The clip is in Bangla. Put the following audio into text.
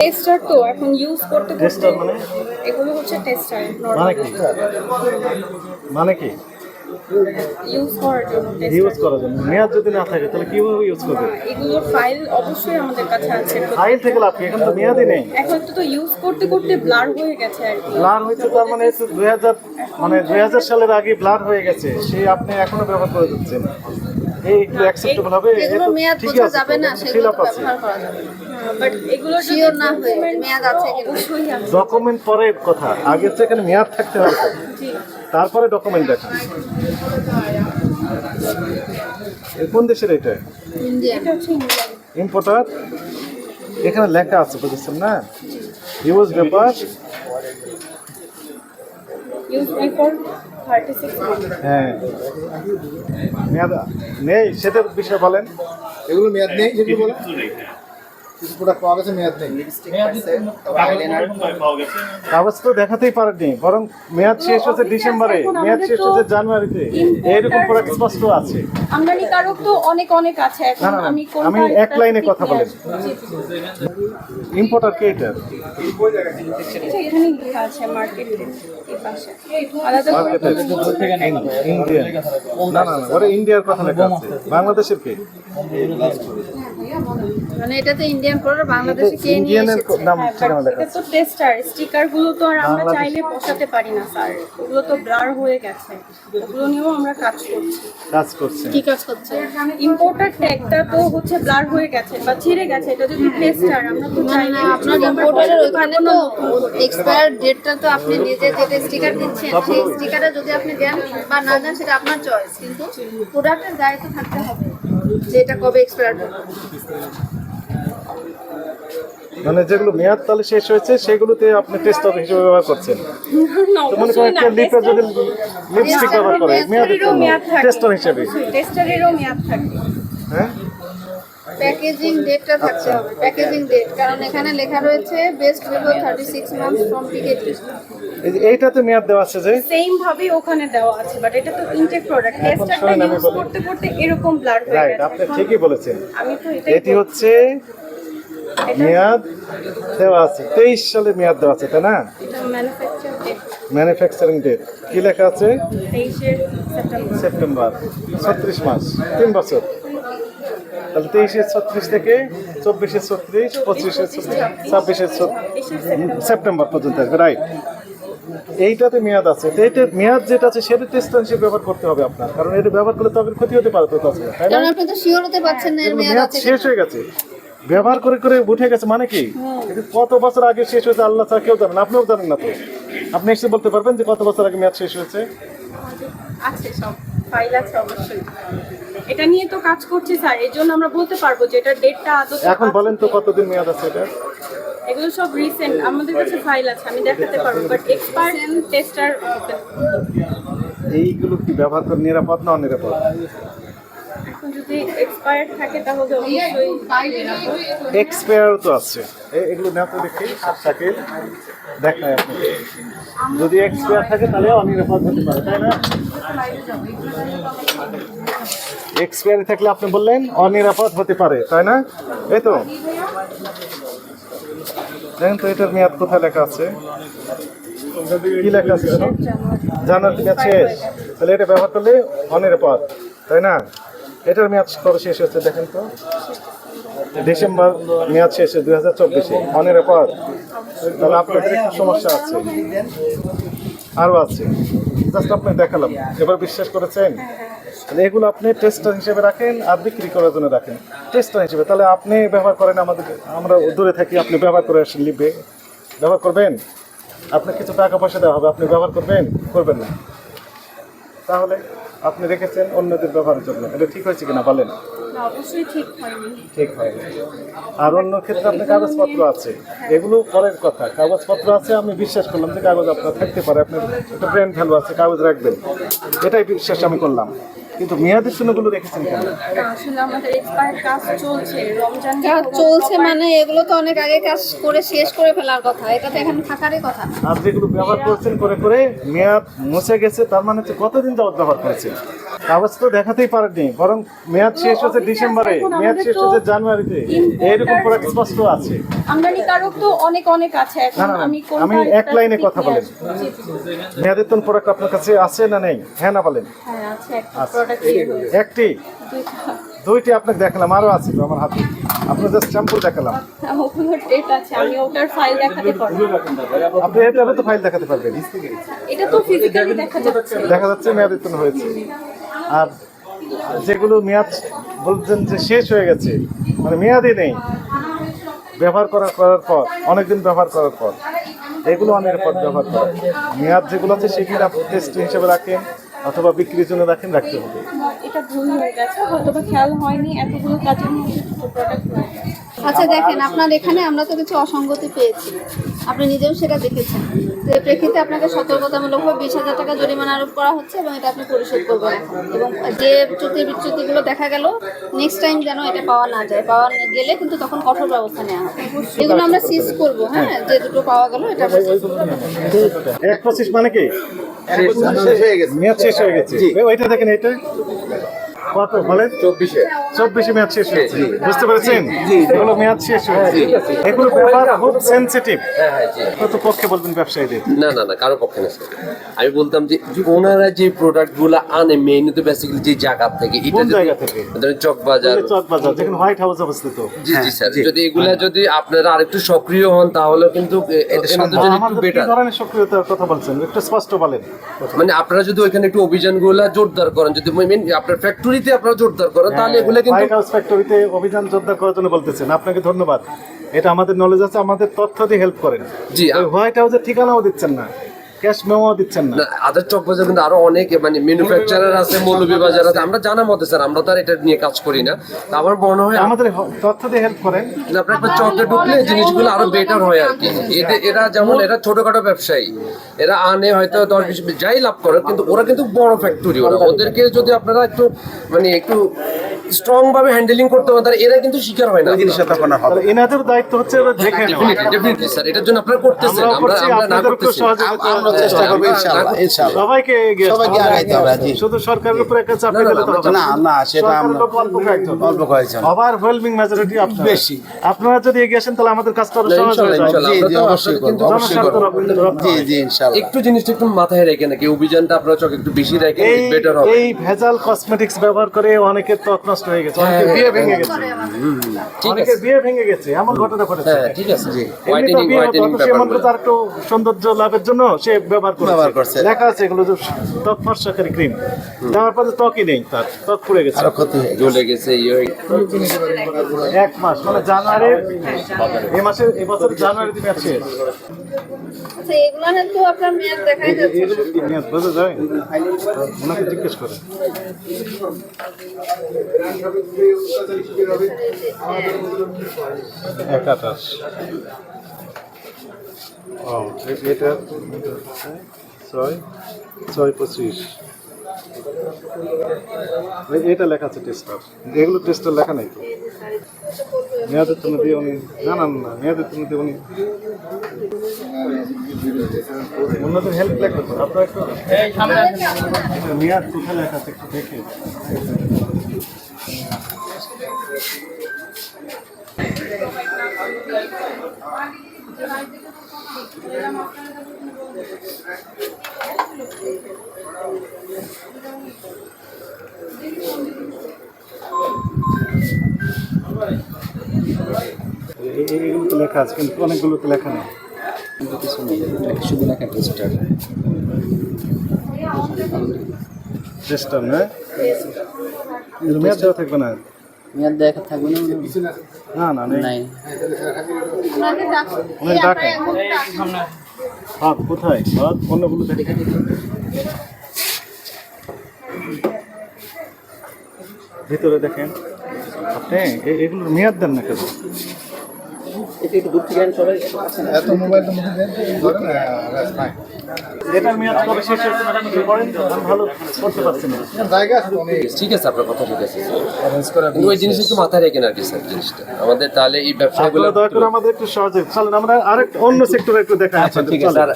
টেস্টার তো এখন ইউজ করতে করতে টেস্টার মানে? এগুলো হচ্ছে টেস্টার মানে কি? মানে কি? ইউজ করার জন্য ইউজ করার জন্য। মেয়াদ যদি না থাকে তাহলে কীভাবে ইউজ করবে? এগুলোর ফাইল অবশ্যই আমাদের কাছে আছে। ফাইল থেকে লাভ কি? এখন তো মেয়াদই নেই। এখন তো তো ইউজ করতে করতে ব্লার হয়ে গেছে আর ব্লার হয়েছে তার মানে দুই হাজার মানে দুই হাজার সালের আগে ব্লার হয়ে গেছে। সেই আপনি এখনও ব্যবহার করে দিচ্ছেন। এই একটু অ্যাকসেপ্টেবল হবে এ যেগুলো মেয়াদ বোঝা আছে যাবে না সেগুলো ব্যবহার করা যাবে বাট এগুলো Sure না হয়ে মেয়াদ আছে অবশ্যই ডকুমেন্ট পরের কথা আগে তো এখানে মেয়াদ থাকতে হবে। তারপরে ডকুমেন্ট দেখান। এ কোন দেশের এটা? ইম্পোর্টার এখানে লেখা আছে বুঝেছেন না? ইউজ ব্যাপার ইউজ হ্যাঁ। মেয়াদ নেই সেটার বিষয়ে বলেন। এগুলো মেয়াদ নেই যেগুলো বলে কিছু প্রোডাক্ট পাওয়া গেছে মেয়াদ নেই। কাগজ তো দেখাতেই পারেনি বরং মেয়াদ শেষ হচ্ছে ডিসেম্বরে মেয়াদ শেষ হচ্ছে জানুয়ারিতে। এইরকম পুরো স্পষ্ট আছে। আমদানিকারক তো অনেক অনেক আছে। এখন না, না, না, আমি এক লাইনে কথা জি। ইম্পোর্টার কে এটা? এটা এখানে লেখা আছে মার্কেট এই পাশে। আলাদা করে না না না ওরা ইন্ডিয়ার কথা লেখা আছে। বাংলাদেশের কে? মানে এটা তো ইন্ডিয়ান প্রোডাক্ট বাংলাদেশে কে নিয়ে এসেছে? নাম হ্যাঁ, এটা তো টেস্টার স্টিকারগুলো তো আর আমরা চাইলে বসাতে পারি না স্যার ওগুলো তো ব্লার হয়ে গেছে। ওগুলো নিয়েও আমরা কাজ করছি। কাজ করছে। কি কাজ করছে? ইম্পোর্টার ট্যাগটা তো হচ্ছে ব্লার হয়ে গেছে বা ছিঁড়ে গেছে এটা যদি টেস্টার আমরা তো চাইলে না আপনার ইম্পোর্টারের ওখানে তো এক্সপায়ার ডেটটা তো আপনি নিজে যেটা স্টিকার দিচ্ছেন সেই স্টিকারটা যদি আপনি দেন বা না দেন সেটা আপনার চয়েস কিন্তু প্রোডাক্টের গায়ে তো থাকতে হবে যে এটা কবে এক্সপায়ার হবে। মানে যেগুলো মেয়াদ তাহলে শেষ হয়েছে সেগুলোতে আপনি টেস্টার হিসেবে ব্যবহার করছেন। তো মনে করেন একটা লিপে যদি লিপস্টিক ব্যবহার করে মেয়াদের জন্য টেস্টার হিসেবে। টেস্টারেরও মেয়াদ থাকে। হ্যাঁ? প্যাকেজিং ডেটটা থাকতে হবে প্যাকেজিং ডেট কারণ এখানে লেখা রয়েছে best before thirty six months from ticket এই যে এইটাতে মেয়াদ দেওয়া আছে যে? সেম ভাবে ওখানে দেওয়া আছে বাট এটা তো ইনটেক প্রোডাক্ট টেস্টারটা ইউজ করতে করতে এরকম ব্লার হয়ে রাইট আপনি ঠিকই বলেছেন। আমি তো এটাই এটি হচ্ছে মেয়াদ দেওয়া আছে তেইশ সালে মেয়াদ দেওয়া আছে তাই না? ম্যানুফ্যাকচারিং ডেট কি লেখা আছে? সেপ্টেম্বর। সেপ্টেম্বর ছত্রিশ মাস তিন বছর। তাহলে তেইশে ছত্রিশ থেকে চব্বিশে ছত্রিশ পঁচিশে ছত্রিশ ছাব্বিশে সেপ্টেম্বর। পর্যন্ত আসবে রাইট এইটাতে মেয়াদ আছে। তো এইটার মেয়াদ যেটা আছে সেটা টেস্ট হিসেবে ব্যবহার করতে হবে আপনার। কারণ এটা ব্যবহার করলে তো আপনার ক্ষতি হতে পারে তো তাছাড়া তাই না? আপনি তো শিওর হতে পারছেন না এর মেয়াদ মেয়াদ আছে শেষ হয়ে গেছে। ব্যবহার করে করে উঠে গেছে মানে কি? এটা কত বছর আগে শেষ হয়েছে আল্লাহ ছাড়া কেউ জানেন আপনিও জানেন না তো। আপনি এসে বলতে পারবেন যে কত বছর আগে মেয়াদ শেষ হয়েছে? আছে সব ফাইল আছে অবশ্যই। এটা নিয়ে তো কাজ করছি স্যার জন্য আমরা বলতে পারব যে এটা ডেটটা আদৌ এখন বলেন তো কতদিন মেয়াদ আছে এটা? এগুলো সব রিসেন্ট আমাদের কাছে ফাইল আছে আমি দেখাতে পারব বাট টেস্টার এইগুলো কি ব্যবহার করে নিরাপদ না অনিরাপদ? যদি এক্সপায়ার থাকে তাহলে অবশ্যই এক্সপায়ার তো আছে এ- এগুলো না তো দেখি আপনি যদি এক্সপায়ার থাকে তাহলে অনিরাপদ হতে পারে তাই না এক্সপায়ারি থাকলে আপনি বললেন অনিরাপদ হতে পারে তাই না এই তো দেখেন তো এটার মেয়াদ কোথায় লেখা আছে কি লেখা আছে জানো জানুয়ারি মেয়াদ শেষ তাহলে এটা ব্যবহার করলে অনিরাপদ তাই না এটার মেয়াদ কবে শেষ হচ্ছে দেখেন তো? ডিসেম্বর মেয়াদ শেষে দুই হাজার চব্বিশে। অনিরাপদ তাহলে আপনাদের একটু সমস্যা আছে। আরও আছে। জাস্ট আপনি দেখালাম। এবার বিশ্বাস করেছেন? তাহলে এগুলো আপনি টেস্টার হিসেবে রাখেন আর বিক্রি করার জন্য রাখেন। টেস্টার হিসেবে। তাহলে আপনি ব্যবহার করেন আমাদের, আমরা দূরে থাকি, আপনি ব্যবহার করে আসেন লিবে ব্যবহার করবেন? আপনি কিছু টাকা পয়সা দেওয়া হবে, আপনি ব্যবহার করবেন? করবেন না। তাহলে আপনি রেখেছেন অন্যদের ব্যবহারের জন্য। এটা ঠিক হয়েছে কিনা বলেন? ঠিক হয়নি। আর অন্য ক্ষেত্রে আপনার কাগজপত্র আছে। এগুলো পরের কথা। কাগজপত্র আছে আমি বিশ্বাস করলাম যে কাগজ আপনার থাকতে পারে। আপনার একটা ব্র্যান্ড ভ্যালু আছে কাগজ রাখবেন। এটাই বিশ্বাস আমি করলাম। কিন্তু মেয়াদের জন্যগুলো রেখেছেন কেন? আসলে আমাদের এক্সপায়ার কাজ চলছে রমজান কাজ চলছে মানে এগুলো তো অনেক আগে কাজ করে শেষ করে ফেলার কথা এটা তো এখানে থাকারই কথা। আর যেগুলো ব্যবহার করছেন করে করে মেয়াদ মুছে গেছে তার মানে হচ্ছে কতদিন যাবত ব্যবহার করেছেন? কাগজ তো দেখাতেই পারেননি বরং মেয়াদ শেষ হচ্ছে ডিসেম্বরে মেয়াদ শেষ তো হচ্ছে জানুয়ারিতে। এইরকম প্রোডাক্ট স্পষ্ট আছে? আমদানিকারক তো অনেক অনেক আছে এখন আমি আমি এক লাইনে কথা বলেন। মেয়াদের তোন প্রোডাক্ট আপনার কাছে আছে না নেই? হ্যাঁ না বলেন। হ্যাঁ আছে একটা আচ্ছা। প্রোডাক্ট একটি দুইটি আপনাকে দেখালাম আরও আছে তো আমার হাতে। আপনার জাস্ট শ্যাম্পু দেখালাম। ওগুলোর ডেট আছে আমি ওটার ফাইল দেখাতে পারব। আপনি এটারও তো ফাইল দেখাতে পারবেন। এটা তো ফিজিক্যালি দেখা যাচ্ছে। দেখা যাচ্ছে মেয়াদ উত্তীর্ণ হয়েছে। আর যেগুলো মেয়াদ বলছেন যে শেষ হয়ে গেছে মানে মেয়াদই নেই। ব্যবহার করার করার পর অনেকদিন ব্যবহার করার পর। এগুলো অনেক পর ব্যবহার করা। মেয়াদ যেগুলো আছে সেগুলো আপনি টেস্ট হিসেবে রাখেন। অথবা বিক্রির জন্য রাখেন, রাখতে হবে। এটা ভুল হয়ে গেছে হয়তো খেয়াল হয়নি, এতগুলো কাজের মধ্যে দুটো প্রোডাক্ট আচ্ছা দেখেন আপনার এখানে আমরা তো কিছু অসঙ্গতি পেয়েছি। আপনি নিজেও সেটা দেখেছেন। তো এই প্রেক্ষিতে আপনাকে সতর্কতামূলকভাবে বিশ হাজার টাকা জরিমানা আরোপ করা হচ্ছে এবং এটা আপনি পরিশোধ করবেন। এবং যে চ্যুতি বিচ্যুতিগুলো দেখা গেল নেক্সট টাইম যেন এটা পাওয়া না যায়। পাওয়া গেলে কিন্তু তখন কঠোর ব্যবস্থা নেওয়া হবে। এগুলো আমরা সিজ করব হ্যাঁ? যে দুটো পাওয়া গেল এটা। এক পঁচিশ মানে কি? মেয়াদ শেষ হয়ে গেছে। ওইটা দেখেন এটা কত বলেন? চব্বিশে। চব্বিশে মেয়াদ শেষ হয়েছে। বুঝতে পেরেছেন? এগুলো মেয়াদ শেষ হয়েছে। এগুলো খুব সেন্সিটিভ হ্যাঁ হ্যাঁ জি। কত পক্ষে বলবেন ব্যবসায়ীদের? না না না কারও পক্ষে না আমি বলতাম যে ওনারা যে প্রোডাক্টগুলো আনে মেইন তো বেসিক্যালি যে জায়গা থেকে এটা জায়গা থেকে? ধরেন চকবাজার যেখানে হোয়াইট হাউস অবস্থিত। জি জি স্যার যদি এগুলা যদি আপনারা আরেকটু সক্রিয় হন তাহলে কিন্তু এ- এ- এনাদের একটু বেটার ধরনের সক্রিয়তার কথা বলছেন? একটু স্পষ্ট বলেন। মানে আপনারা যদি ওইখানে একটু অভিযানগুলো জোরদার করেন যদি মেন আপনার ফ্যাক্টরিতে আপনারা জোরদার করেন তাহলে এগুলো কিন্তু হোয়াইট হাউস ফ্যাক্টরিতে অভিযান জোরদার করার জন্য বলতেছেন। আপনাকে ধন্যবাদ। এটা আমাদের নলেজ আছে আমাদের তথ্য দিয়ে হেল্প করেন। জি, হোয়াইট হাউসের ঠিকানাও দিচ্ছেন না। ক্যাশ মেমোও দিচ্ছেন না। আদার চক বাজার কিন্তু আরও অনেক মানে ম্যানুফ্যাকচারার আছে মৌলভী বাজার আছে। আমরা জানার মধ্যে স্যার আমরা তো আর এটা নিয়ে কাজ করি না। আমার মনে হয় আমাদের তথ্য দিয়ে হেল্প করেন। আপনার একটা চকে ঢুকলে জিনিসগুলো আরও বেটার হয় আর কি। এরা যেমন এরা ছোটখাটো ব্যবসায়ী। এরা আনে হয়তো দশ বিশ যাই লাভ করে কিন্তু ওরা কিন্তু বড় ফ্যাক্টরি ওরা। ওদেরকে যদি আপনারা একটু মানে একটু স্ট্রং ভাবে হ্যান্ডেলিং করতে হবে তাহলে এরা কিন্তু শিকার হয় না। তাহলে এনাদের দায়িত্ব হচ্ছে ওরা দেখে ডেফিনেটলি স্যার এটার জন্য আপনারা করতেছেন আমরা আমরা না করতেছি। আমরা চেষ্টা করব ইনশাআল্লাহ ইনশাআল্লাহ। সবাইকে সবাইকে আগাইতে হবে, জি। শুধু সরকারের উপর একটা চাপ দিলে তো হবে। না না সেটা আমরা অল্প কয়েকজন। অল্প কয়েকজন। ওভারওয়েলমিং মেজরিটি আপনারা। বেশি। আপনারা যদি এগিয়ে আসেন তাহলে আমাদের কাজটা আরও সহজ হয়ে ইনশাআল্লাহ, জি জি অবশ্যই করব কিন্তু অবশ্যই করব। জি জি ইনশাআল্লাহ। একটু জিনিসটা একটু মাথায় রেখে নাকি অভিযানটা আপনারা চোখ একটু বেশি রাখেন এই বেটার হবে। এই ভেজাল কসমেটিক্স ব্যবহার করে অনেকের ত্বক নষ্ট হয়ে গেছে অনেকের হ্যাঁ, বিয়ে ভেঙে গেছে। ঠিক অনেকের বিয়ে ভেঙে গেছে এমন ঘটনা ঘটেছে। হ্যাঁ ঠিক আছে তো হোয়াইটেনিং হোয়াইটেনিং মনে করছে একটু সৌন্দর্য লাভের জন্য সে ব্যবহার করছে। ব্যবহার করছে। লেখা আছে এগুলো যে ত্বক ফর্সাকারী ক্রিম দেওয়ার পরে ত্বকই নেই তার ত্বক পুড়ে গেছে। আরও ক্ষতি জ্বলে গেছে ইয়ে এক মাস মানে জানুয়ারি এই মাসে এই বছর জানুয়ারি দিনে আছে আচ্ছা এগুলো তো আপনার মেয়াদ দেখাই যাচ্ছে। মেয়াদ বোঝা যায়? ওনাকে জিজ্ঞেস করে। এক আঠাশ। ও এটা ছয় ছয় পঁচিশ। এটা লেখা আছে টেস্টার এগুলো টেস্টার লেখা নাই তো? মেয়াদের তুমি দিয়ে উনি না না মেয়াদের তুমি দিয়ে উনি অন্যদের হেল্প লেখা তো? আপনার একটু মেয়াদ কোথায় লেখা আছে একটু দেখে। এ- এ- এগুলো তো লেখা আছে কিন্তু অনেকগুলো তো লেখা নেই শুধু লেখা টেস্টার? চেষ্টা না মেয়াদ দেওয়া থাকবে না? মেয়াদ দেখা থাকবে না না না নেই। ডাক- কোথায়? অন্যগুলো ভিতরে দেখেন। আপনি এগুলোর মেয়াদ দেন না কেন? এত মোবাইল তো মুখে ধরেন এটার মেয়াদ কবে শেষ হচ্ছে ম্যাডাম একটু বলেন আমি ভালো করতে পারছি না। জায়গা আছে অনেক। ঠিক আছে আপনার কথা ঠিক আছে। ওই জিনিস একটু মাথায় রেখেন আর কি স্যার জিনিসটা। আমাদের তাহলে এই ব্যবসাগুলো আপনারা দয়া করে আমাদের একটু চলেন আমরা আরেক অন্য সেক্টরে একটু দেখা আচ্ছা ঠিক আছে স্যার